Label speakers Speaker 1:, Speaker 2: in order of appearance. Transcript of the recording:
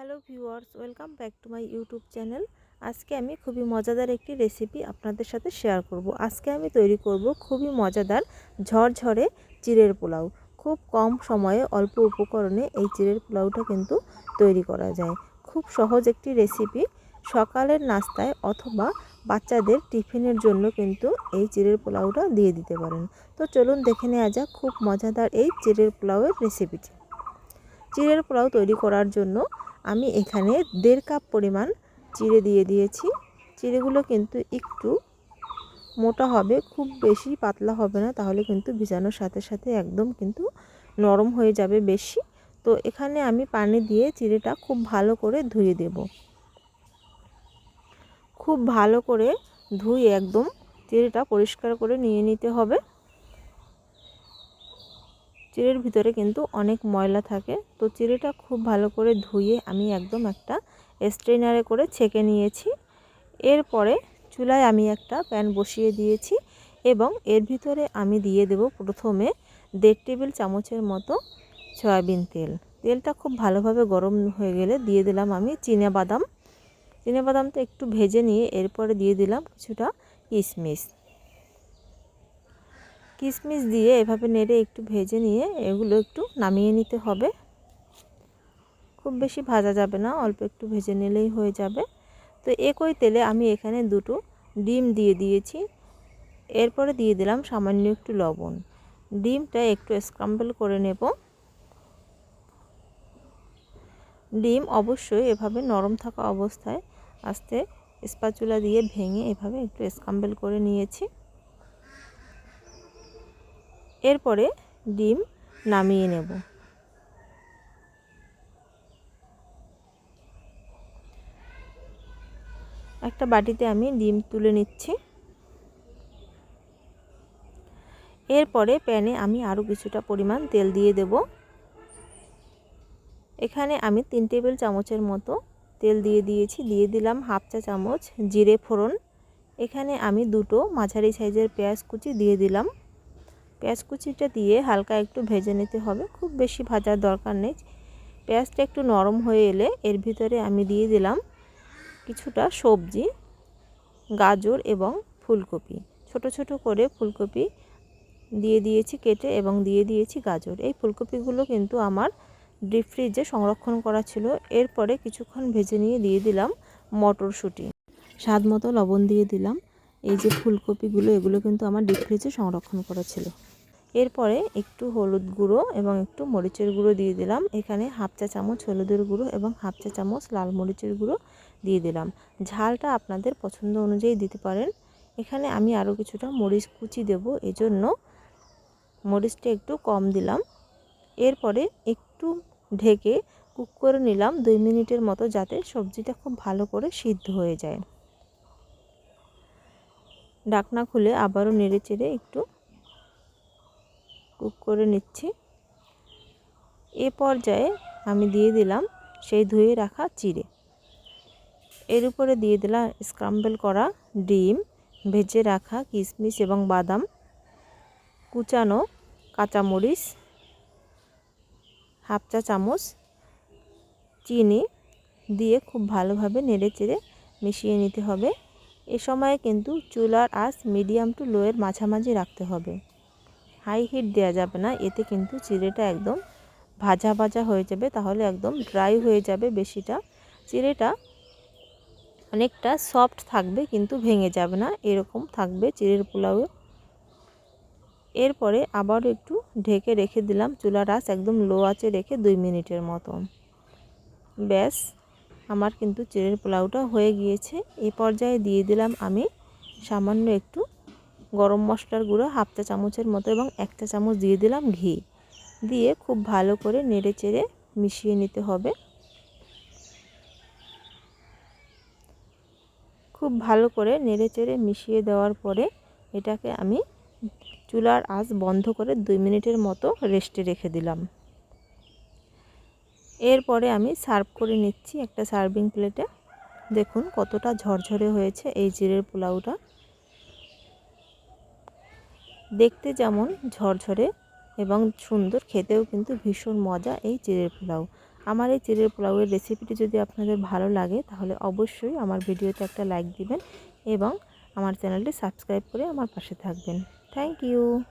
Speaker 1: Hello viewers, welcome back to my YouTube channel. আজকে আমি খুবই মজাদার একটি রেসিপি আপনাদের সাথে শেয়ার করব। আজকে আমি তৈরি করব খুবই মজাদার ঝরঝরে চিড়ের পোলাও। খুব কম সময়ে অল্প উপকরণে এই চিড়ের পোলাওটা কিন্তু তৈরি করা যায়। খুব সহজ একটি রেসিপি। সকালের নাস্তায় অথবা বাচ্চাদের টিফিনের জন্য কিন্তু এই চিড়ের পোলাওটা দিয়ে দিতে পারেন। তো চলুন দেখে নেওয়া যাক খুব মজাদার এই চিড়ের পোলাওয়ের রেসিপিটি। চিড়ের পোলাও তৈরি করার জন্য আমি এখানে দেড় কাপ পরিমাণ চিড়ে দিয়ে দিয়েছি। চিড়েগুলো কিন্তু একটু মোটা হবে, খুব বেশি পাতলা হবে না, তাহলে কিন্তু ভিজানোর সাথে সাথে একদম কিন্তু নরম হয়ে যাবে বেশি। তো এখানে আমি পানি দিয়ে চিড়েটা খুব ভালো করে ধুয়ে দেব। খুব ভালো করে ধুয়ে একদম চিড়েটা পরিষ্কার করে নিয়ে নিতে হবে। চিড়ের ভিতরে কিন্তু অনেক ময়লা থাকে। তো চিড়েটা খুব ভালো করে ধুয়ে আমি একদম একটা স্ট্রেনারে করে ছেঁকে নিয়েছি। এরপরে চুলায় আমি একটা প্যান বসিয়ে দিয়েছি এবং এর ভিতরে আমি দিয়ে দেব প্রথমে দেড় টেবিল চামচের মতো সয়াবিন তেল। তেলটা খুব ভালোভাবে গরম হয়ে গেলে দিয়ে দিলাম আমি চিনে বাদাম চিনে বাদামটা একটু ভেজে নিয়ে এরপরে দিয়ে দিলাম কিছুটা কিশমিশ। কিশমিশ দিয়ে এভাবে নেড়ে একটু ভেজে নিয়ে এগুলো একটু নামিয়ে নিতে হবে। খুব বেশি ভাজা যাবে না, অল্প একটু ভেজে নিলেই হয়ে যাবে। তো একই তেলে আমি এখানে দুটো ডিম দিয়ে দিয়েছি। এরপরে দিয়ে দিলাম সামান্য একটু লবণ। ডিমটা একটু স্ক্রাম্বল করে নেব। ডিম অবশ্যই এভাবে নরম থাকা অবস্থায় আস্তে স্পাচুলা দিয়ে ভেঙে এভাবে একটু স্ক্রাম্বল করে নিয়েছি। এরপরে ডিম নামিয়ে নেব। একটা বাটিতে আমি ডিম তুলে নিচ্ছি। এরপরে প্যানে আমি আরও কিছুটা পরিমাণ তেল দিয়ে দেব। এখানে আমি তিন টেবিল চামচের মতো তেল দিয়ে দিয়েছি। দিয়ে দিলাম হাফ চা চামচ জিরে ফোড়ন। এখানে আমি দুটো মাঝারি সাইজের পেঁয়াজ কুচি দিয়ে দিলাম। পেঁয়াজ কুচিটা দিয়ে হালকা একটু ভেজে নিতে হবে। খুব বেশি ভাজার দরকার নেই। পেঁয়াজটা একটু নরম হয়ে এলে এর ভিতরে আমি দিয়ে দিলাম কিছুটা সবজি, গাজর এবং ফুলকপি। ছোট ছোট করে ফুলকপি দিয়ে দিয়েছি কেটে এবং দিয়ে দিয়েছি গাজর। এই ফুলকপিগুলো কিন্তু আমার ডিপ ফ্রিজে সংরক্ষণ করা ছিল। এরপরে কিছুক্ষণ ভেজে নিয়ে দিয়ে দিলাম মটরশুঁটি। স্বাদ মতো লবণ দিয়ে দিলাম। এই যে ফুলকপিগুলো, এগুলো কিন্তু আমার ডিপ ফ্রিজে সংরক্ষণ করা ছিল। এরপরে একটু হলুদ গুঁড়ো এবং একটু মরিচের গুঁড়ো দিয়ে দিলাম। এখানে হাফ চা চামচ হলুদের গুঁড়ো এবং হাফ চা চামচ লাল মরিচের গুঁড়ো দিয়ে দিলাম। ঝালটা আপনাদের পছন্দ অনুযায়ী দিতে পারেন। এখানে আমি আরও কিছুটা মরিচ কুচি দেব, এজন্য মরিচটা একটু কম দিলাম। এরপরে একটু ঢেকে কুক করে নিলাম দুই মিনিটের মতো, যাতে সবজিটা খুব ভালো করে সিদ্ধ হয়ে যায়। ডাকনা খুলে আবারও নেড়ে চেড়ে একটু কুক করে নিচ্ছি। এ পর্যায়ে আমি দিয়ে দিলাম সেই ধুয়ে রাখা চিড়ে। এর উপরে দিয়ে দিলাম স্ক্রাম্বল করা ডিম, ভেজে রাখা কিশমিশ এবং বাদাম, কুচানো কাঁচামরিচ, হাফ চা চামচ চিনি দিয়ে খুব ভালোভাবে নেড়ে চেড়ে মিশিয়ে নিতে হবে। এ সময়ে কিন্তু চুলার আঁচ মিডিয়াম টু লোয়ের মাঝামাঝি রাখতে হবে। হাই হিট দেওয়া যাবে না, এতে কিন্তু চিড়েটা একদম ভাজা ভাজা হয়ে যাবে, তাহলে একদম ড্রাই হয়ে যাবে বেশিটা। চিড়েটা অনেকটা সফট থাকবে কিন্তু ভেঙে যাবে না, এরকম থাকবে চিড়ের পোলাও। এরপরে আবারও একটু ঢেকে রেখে দিলাম চুলার আঁচ একদম লো আঁচে রেখে দুই মিনিটের মতো। ব্যাস। আমার কিন্তু চিড়ের পোলাওটা হয়ে গিয়েছে। এ পর্যায়ে দিয়ে দিলাম আমি সামান্য একটু গরম মশলার গুঁড়ো, হাফ চা চামচের মতো এবং এক চা চামচ দিয়ে দিলাম ঘি। দিয়ে খুব ভালো করে নেড়ে চেড়ে মিশিয়ে নিতে হবে। খুব ভালো করে নেড়ে চেড়ে মিশিয়ে দেওয়ার পরে এটাকে আমি চুলার আঁচ বন্ধ করে দুই মিনিটের মতো রেস্টে রেখে দিলাম। এরপরে আমি সার্ভ করে নিচ্ছি একটা সার্ভিং প্লেটে। দেখুন কতটা ঝরঝরে হয়েছে এই জিরের পোলাওটা। দেখতে যেমন ঝরঝরে এবং সুন্দর, খেতেও কিন্তু ভীষণ মজা এই চিড়ের পোলাও। আমার এই চিড়ের পোলাওয়ের রেসিপিটি যদি আপনাদের ভালো লাগে, তাহলে অবশ্যই আমার ভিডিওতে একটা লাইক দিবেন এবং আমার চ্যানেলটি সাবস্ক্রাইব করে আমার পাশে থাকবেন। Thank you.